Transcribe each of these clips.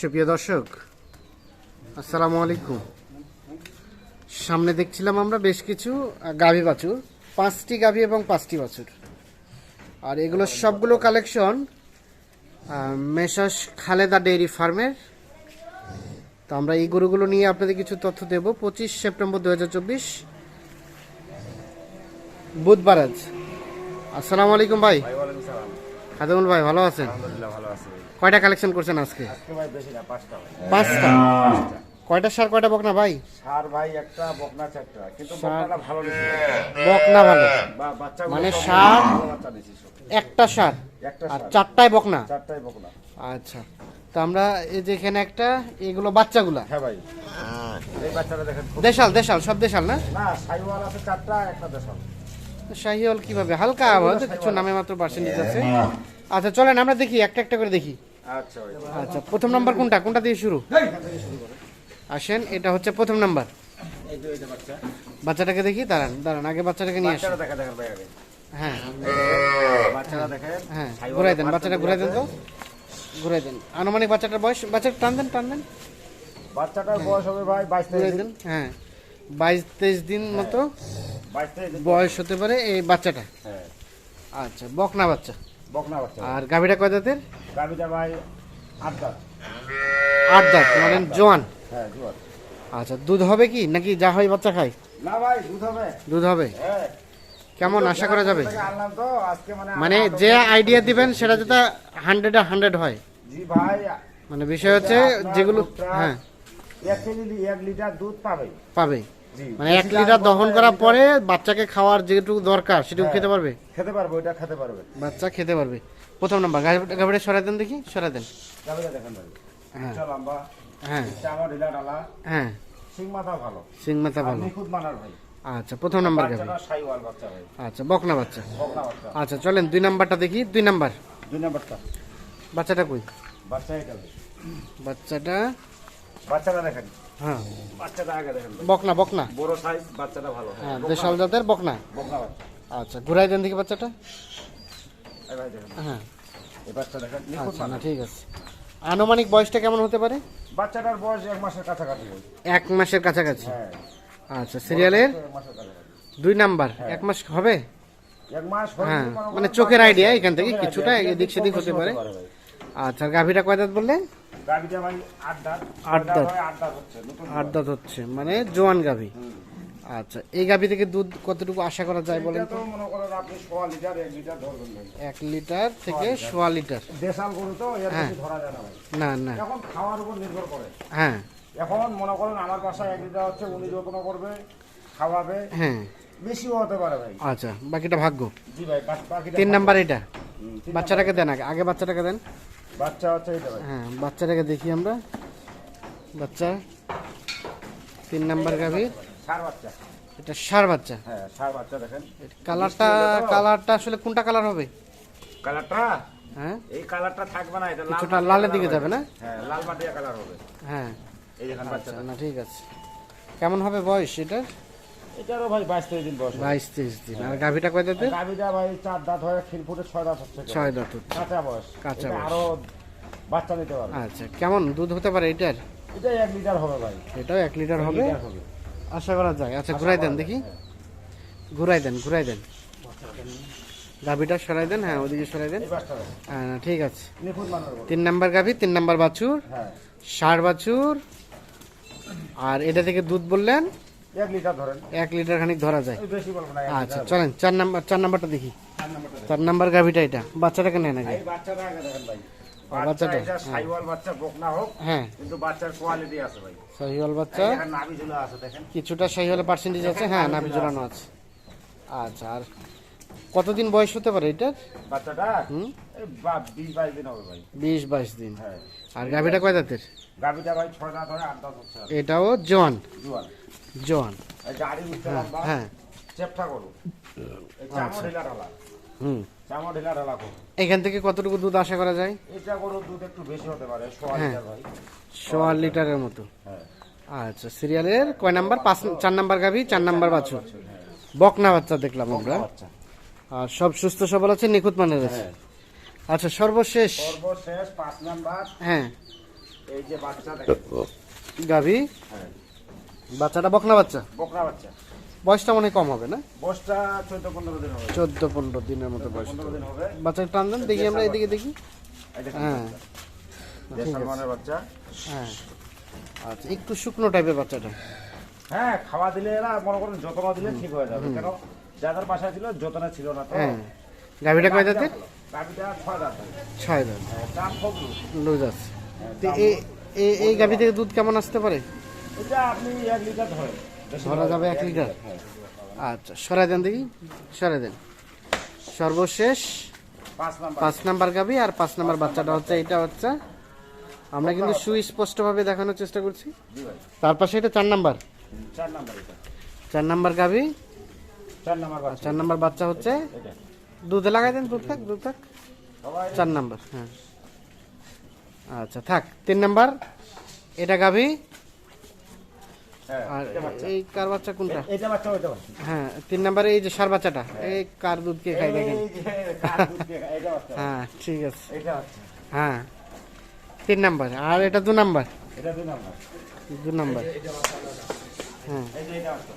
সুপ্রিয় দর্শক, আসসালামু আলাইকুম। সামনে দেখছিলাম আমরা বেশ কিছু গাভী বাছুর, পাঁচটি গাভী এবং পাঁচটি বাছুর। আর এগুলো সবগুলো কালেকশন মেসাস খালেদা ডেইরি ফার্মের। তো আমরা এই গরুগুলো নিয়ে আপনাদের কিছু তথ্য দেব। পঁচিশ সেপ্টেম্বর দু হাজার চব্বিশ, বুধবার আজ। আসসালামু আলাইকুম ভাই। খাদেমুল ভাই ভালো আছেন? ভালো আছি। কয়টা কালেকশন করছেন আজকে? আজকে ভাই বেশি না পাঁচটা কয়টা সার কয়টা বকনা ভাই? সার ভাই একটা বকনা চারটা। কিন্তু বকনাটা ভালো নিছি বকনা ভালো। মানে? বাচ্চা নিছি সব। একটা সার? আর চারটায় বকনা? চারটাই বকনা। আচ্ছা। তো আমরা এই যে এখানে একটা এগুলো বাচ্চাগুলা? হ্যাঁ ভাই। এই বাচ্চাটা দেখেন দেশাল দেশাল সব দেশাল না? না সাইওয়াল আছে চারটা একটা দেশাল। শাহিওল কীভাবে? হালকা হয়তো কিছু নামে মাত্র পার্সেন্টেজ আছে। আচ্ছা চলেন আমরা দেখি একটা একটা করে দেখি। আচ্ছা আচ্ছা প্রথম নাম্বার কোনটা? কোনটা দিয়ে শুরু? আসেন এটা হচ্ছে প্রথম নাম্বার। বাচ্চাটাকে দেখি দাঁড়ান দাঁড়ান আগে বাচ্চাটাকে নিয়ে আসেন হ্যাঁ। বাচ্চাটা হ্যাঁ সাইওয়ালের ঘুরাই দেন বাচ্চাটা ঘুরাই দেন তো। আছে। ঘুরাই দেন। আনুমানিক বাচ্চাটার বয়স বাচ্চাটা টান দেন টান দেন। বাচ্চাটার বয়স হবে ভাই বাইশ তেইশ দিন। হ্যাঁ। বাইশ তেইশ দিন মতো বয়স হতে পারে এই বাচ্চাটা। হ্যাঁ। আচ্ছা বকনা বাচ্চা। বকনা বাচ্চা। আর গাভীটা কয় দাঁতের ভাই আট দাঁত আট দাঁত মানে জোয়ান। হ্যাঁ আচ্ছা দুধ হবে কি নাকি যা হয় বাচ্চা খায়? না ভাই দুধ হবে। দুধ হবে? হ্যাঁ। কেমন আশা করা যাবে? মানে মানে যে আইডিয়া দিবেন সেটা যাতে হান্ড্রেড হান্ড্রেড হয়। জি ভাই মানে বিষয় হচ্ছে যেগুলো হ্যাঁ। এক লিটার দুধ পাবে। পাবে। মানে এক লিটার দহন করার পরে বাচ্চাকে খাওয়ার যেটুকু দরকার সেটুকু হ্যাঁ। খেতে পারবে? খেতে পারবে ওইটা খেতে পারবে। বাচ্চা খেতে পারবে। প্রথম নাম্বার গাভীটা সরাই দেন দেখি সরাই দেন। হ্যাঁ। হ্যাঁ। হ্যাঁ। সিং মাথা ভালো। সিং মাথা ভালো। আচ্ছা প্রথম নাম্বার গাভী। বাচ্চাটা সাইওয়াল বাচ্চা ভাই। আচ্ছা বকনা বাচ্চা। বকনা বাচ্চা। আচ্ছা চলেন দুই নাম্বারটা দেখি দুই নাম্বার। দুই নাম্বারটা। বাচ্চাটা কই? বাচ্চা এটা বাচ্চাটা বাচ্চাটা দেখেন। হ্যাঁ। বাচ্চাটা আগে দেখেন বকনা বকনা? বড় সাইজ বাচ্চাটা ভালো। হ্যাঁ দেশাল জাতের বকনা? বকনা বাচ্চা। আচ্ছা ঘুরাই দেন দেখি বাচ্চাটা। হ্যাঁ। এই বাচ্চা দেখেন আচ্ছা না ঠিক আছে। আনুমানিক বয়সটা কেমন হতে পারে? বাচ্চাটার বয়স এক মাসের কাছাকাছি এক মাসের কাছাকাছি? হ্যাঁ। আচ্ছা সিরিয়ালের দুই নাম্বার? এক মাস হবে? এক মাস হ্যাঁ মানে চোখের আইডিয়া এখান থেকে কিছুটা এদিক সেদিক হতে পারে। আচ্ছা গাভীটা কয় দাঁত বললে গাভিটা ভাই আট দাঁত আট দাঁত। আট দাঁত হচ্ছে আট দাঁত হচ্ছে মানে জোয়ান গাভী। আচ্ছা এই গাভী থেকে দুধ কতটুকু আশা করা যায় বলেন তো? মনে করেন আপনি সোয়া লিটার এক লিটার ধরবেন এক লিটার থেকে সোয়া লিটার। দেশাল গরু তো এর হ্যাঁ। বেশি ধরা যায় না না না। এখন খাওয়ার উপর নির্ভর করে। হ্যাঁ। এখন মনে করেন আমার বাসায় এক লিটার হচ্ছে উনি যত্ন করবে খাওয়াবে। হ্যাঁ। বেশিও হতে পারে ভাই। আচ্ছা বাকিটা ভাগ্য। জি ভাই বাকি- বাকিটা তিন নাম্বার এটা বাচ্চাটাকে দেন আগে। আগে বাচ্চাটাকে দেন। বাচ্চা এটা হ্যাঁ বাচ্চাটাকে দেখি আমরা। বাচ্চা তিন নাম্বার গাভী। সার বাচ্চা। এটা সার বাচ্চা। হ্যাঁ সার বাচ্চা দেখেন। কালারটা কালারটা আসলে কোনটা কালার হবে? কালারটা? হ্যাঁ। এই কালারটা থাকবে না এটা কিছুটা লালের দিকে যাবে না? হ্যাঁ লাল মাটিয়া কালার হবে। হ্যাঁ। এই দেখেন বাচ্চা আচ্ছা না ঠিক আছে। কেমন হবে বয়স এটার? এটারও ভাই বাইশ তেইশ দিন বয়স বাইশ তেইশ দিন। আর গাভীটা কয় দাঁতে গাভিটা ভাই চার দাঁত হয়ে খিল ফুটে ছয় দাঁত হচ্ছে। ছয় দাঁত কাঁচা বয়স। কাঁচা। আরও বাচ্চা নিতে পারবে। আচ্ছা কেমন দুধ হতে পারে এটার? এটা এক লিটার হবে ভাই। এটাও এক লিটার হবে? আশা করা যায়। আচ্ছা ঘুরাই দেন দেখি। ঘুরাই দেন ঘুরাই দেন। গাভীটা সরাই দেন হ্যাঁ ওদিকে সরাই দেন। হ্যাঁ ঠিক আছে। তিন নাম্বার গাভী তিন নাম্বার বাছুর হ্যাঁ। ষাট বাছুর। আর এটা থেকে দুধ বললেন? এক লিটার খানিক ধরা যায়। আচ্ছা চলেন চার নাম্বার চার নাম্বারটা দেখি। চার নাম্বার গাভীটা এটা। বাচ্চাটাকে নেন আগে বাচ্চাটা হ্যাঁ। সাইওয়াল বাচ্চা। কিছুটা পার্সেন্টেজ আছে। হ্যাঁ নাভি জোড়ানো আছে। আচ্ছা আর কতদিন বয়স হতে পারে এটার? বাচ্চাটা? বিশ বাইশ দিন হবে ভাই। বিশ বাইশ দিন। হ্যাঁ। আর গাভীটা কয় দাঁতের? গাভিটা ভাই ছয় দাঁত আট দাঁত এটাও জোয়ান। জুয়ান। জোয়ান। গাড়ি হ্যাঁ হ্যাঁ। ঢালা হুম। এখান থেকে কতটুকু দুধ আশা করা যায়? এটা গরুর দুধ একটু বেশি হতে পারে সোয়া হ্যাঁ। লিটারের মতো। হ্যাঁ। আচ্ছা সিরিয়ালের কয় নাম্বার? পাঁচ চার নাম্বার গাভী চার নাম্বার বাছুর। বকনা বাচ্চা দেখলাম আমরা। আর সব সুস্থ সবল আছে নিখুঁত মানের আছে? আচ্ছা সর্বশেষ। সর্বশেষ পাঁচ নাম্বার। হ্যাঁ। এই যে বাচ্চা গাভী? হ্যাঁ। বাচ্চাটা বকনা বাচ্চা? বকরা বাচ্চা। বয়সটা মনে হয় কম হবে না? বয়সটা চোদ্দ পনেরো দিন হবে। চোদ্দ পনেরো দিনের মতো বয়স বাচ্চাটা টান দেন দেখি আমরা এদিকে দেখি। হ্যাঁ। সালমানের বাচ্চা। হ্যাঁ। আচ্ছা একটু শুকনো টাইপের বাচ্চাটা। হ্যাঁ খাওয়া দিলে এরা মনে করেন যত্ন দিলে ঠিক হয়ে যাবে। কেন? যাদের বাসায় ছিল যত্ন ছিল না তো। হ্যাঁ। গাভীটা কয় জাতের গাভিটা ছয় দাঁত ছয় দাঁত। হ্যাঁ, দাম খুব লুজ। আছে। এ- এই গাভী থেকে দুধ কেমন আসতে পারে? এটা আপনি এক লিটার ধরেন। ধরা যাবে এক লিটার? হ্যাঁ। আচ্ছা সরাই দেন দেখি। সরাই দেন। সর্বশেষ পাঁচ নাম্বার। আর পাঁচ নাম্বার বাচ্চাটা হচ্ছে এটা হচ্ছে আমরা কিন্তু সুস্পষ্টভাবে দেখানোর চেষ্টা করছি। তার পাশে এটা চার নাম্বার। চার নাম্বার এটা। চার নাম্বার গাভী চার নাম্বার বাচ্চা। হচ্ছে। দুধে লাগাই দেন দুধ থাক দুধ থাক। চার নাম্বার হ্যাঁ। আচ্ছা থাক তিন নাম্বার। এটা গাভী আর এটা বাচ্চা। এই কার বাচ্চা কোনটা? এটা বাচ্চা ওইটা হ্যাঁ তিন নাম্বারে এই যে সার বাচ্চাটা এই কার দুধ কে খাই দেখেন। এটা হ্যাঁ ঠিক আছে। এটা বাচ্চা। হ্যাঁ তিন নাম্বার। আর এটা দু নাম্বার? এটা দুই নাম্বার। দু নাম্বার। হ্যাঁ। এই যে এটা বাচ্চা।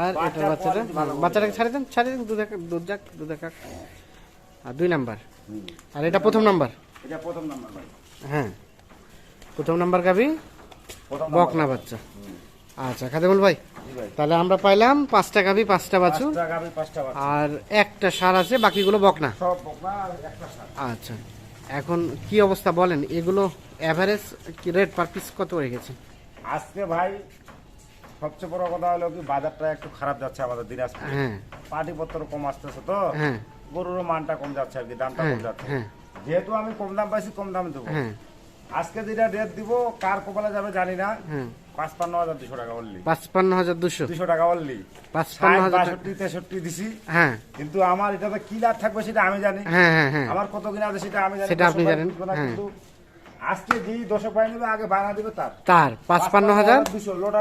আর এটার বাচ্চাটা? বাচ্চাটাকে ছাড়ে দেন ছাড়ে দেন দুধ দুধ যাক দুধ খাক আর দুই নাম্বার? আর এটা প্রথম নাম্বার? এটা প্রথম নাম্বার হ্যাঁ। প্রথম নাম্বার গাবি বকনা বাচ্চা। আচ্ছা খাদেমুল ভাই ভাই। তাহলে আমরা পাইলাম পাঁচটা গাবি পাঁচটা গাভী আর একটা সার আছে বাকিগুলো বকনা। সব বকনা আর একটা সার। আচ্ছা এখন কি অবস্থা বলেন এগুলো অ্যাভারেজ রেট পার পিস কত রেখেছে আজকে ভাই সবচেয়ে বড় কথা হলো কি বাজারটা একটু খারাপ যাচ্ছে আমাদের দিনাজপুর। হ্যাঁ। পাটিপত্র কম আসতেছে তো হ্যাঁ। গরুর মানটা কম যাচ্ছে আর কি দামটা হ্যাঁ কম যাচ্ছে। হ্যাঁ। যেহেতু আমি কম দাম পাইছি কম দাম দেবো। হ্যাঁ। আজকে যেটা রেট দিব কার কপালে যাবে জানি না। হ্যাঁ। পাঁচপান্ন হাজার দুশো টাকা বললি পাঁচপান্ন হাজার দুশো। দুশো টাকা পাঁচপান্ন হাজার বাষট্টি তেষট্টি দিছি হ্যাঁ। কিন্তু আমার এটাতে কি লাভ থাকবে সেটা আমি জানি। হ্যাঁ হ্যাঁ আমার কত কিনা আছে সেটা আমি জানি। সেটা আপনি জানেন। কিন্তু আজকে দর্শক ভাই নেবে আগে বায়না দিবে তার। তার পাঁচপান্ন হাজার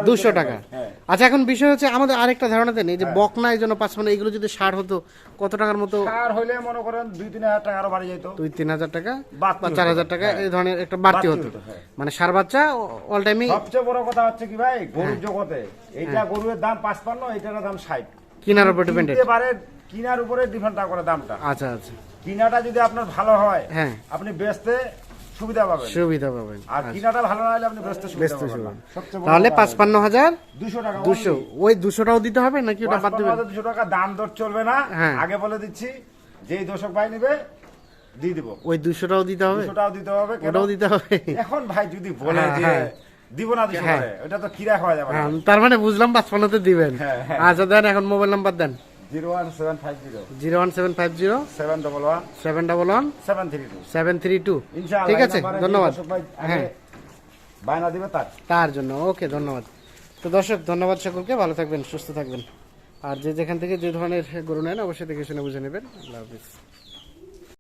দুশো টাকা। হ্যাঁ। আচ্ছা এখন বিষয় হচ্ছে আমাদের আরেকটা ধারণা দেন এই যে বকনা এই জন্য পাঁচপান্ন এগুলো যদি সার হতো কত টাকার মতো? সার হইলে মনে করেন দুই তিন হাজার টাকা আরও বাড়ি যেত দুই তিন হাজার টাকা বা চার হাজার টাকা হ্যাঁ। এই ধরনের একটা বাড়তি হতো। হ্যাঁ। মানে সার বাচ্চা অল টাইমই সবচেয়ে বড় কথা হচ্ছে কি ভাই গরুর হ্যাঁ। জগতে এইটা গরুর দাম পাঁচপান্ন এইটার দাম ষাট। কেনার উপর ডিপেন্ডেড কিনার উপরে ডিপেন্ড করে দামটা। আচ্ছা আচ্ছা। কিনাটা যদি আপনার ভালো হয় হ্যাঁ। আপনি বেচতে সুবিধা পাবেন। সুবিধা পাবেন। আর কিনাটা ভালো না হলে আপনি সুবিধা পাবেন তাহলে পাঁচপান্ন দুশো টাকা ওই দুশোটাও দিতে হবে নাকি ওটা বাদ দেবেন? দুশো টাকা দাম দর চলবে না। হ্যাঁ। আগে বলে দিচ্ছি যেই দর্শক ভাই নেবে দিয়ে দিব। ওই দিতে হবে? দিতে হবে? ওটাও দিতে হবে? এখন ভাই যদি বলে হ্যাঁ, যে হ্যাঁ। দিব না। ওটা তো কিরা খাওয়া যাবে তার মানে বুঝলাম পাঁচপান্নতে দিবেন। আচ্ছা দেন এখন মোবাইল নাম্বার দেন। Zero one seven five zero. Zero one seven five zero. Seven double one. Seven double one. Seven three two. Seven three two. ঠিক আছে ধন্যবাদ। হ্যাঁ। বায়না দিবে তার। তার জন্য ওকে ধন্যবাদ। তো দর্শক ধন্যবাদ সকলকে ভালো থাকবেন সুস্থ থাকবেন। আর যে যেখান থেকে যে ধরনের গরু নেন অবশ্যই দেখে শুনে বুঝে নেবেন। আল্লাহ হাফিজ।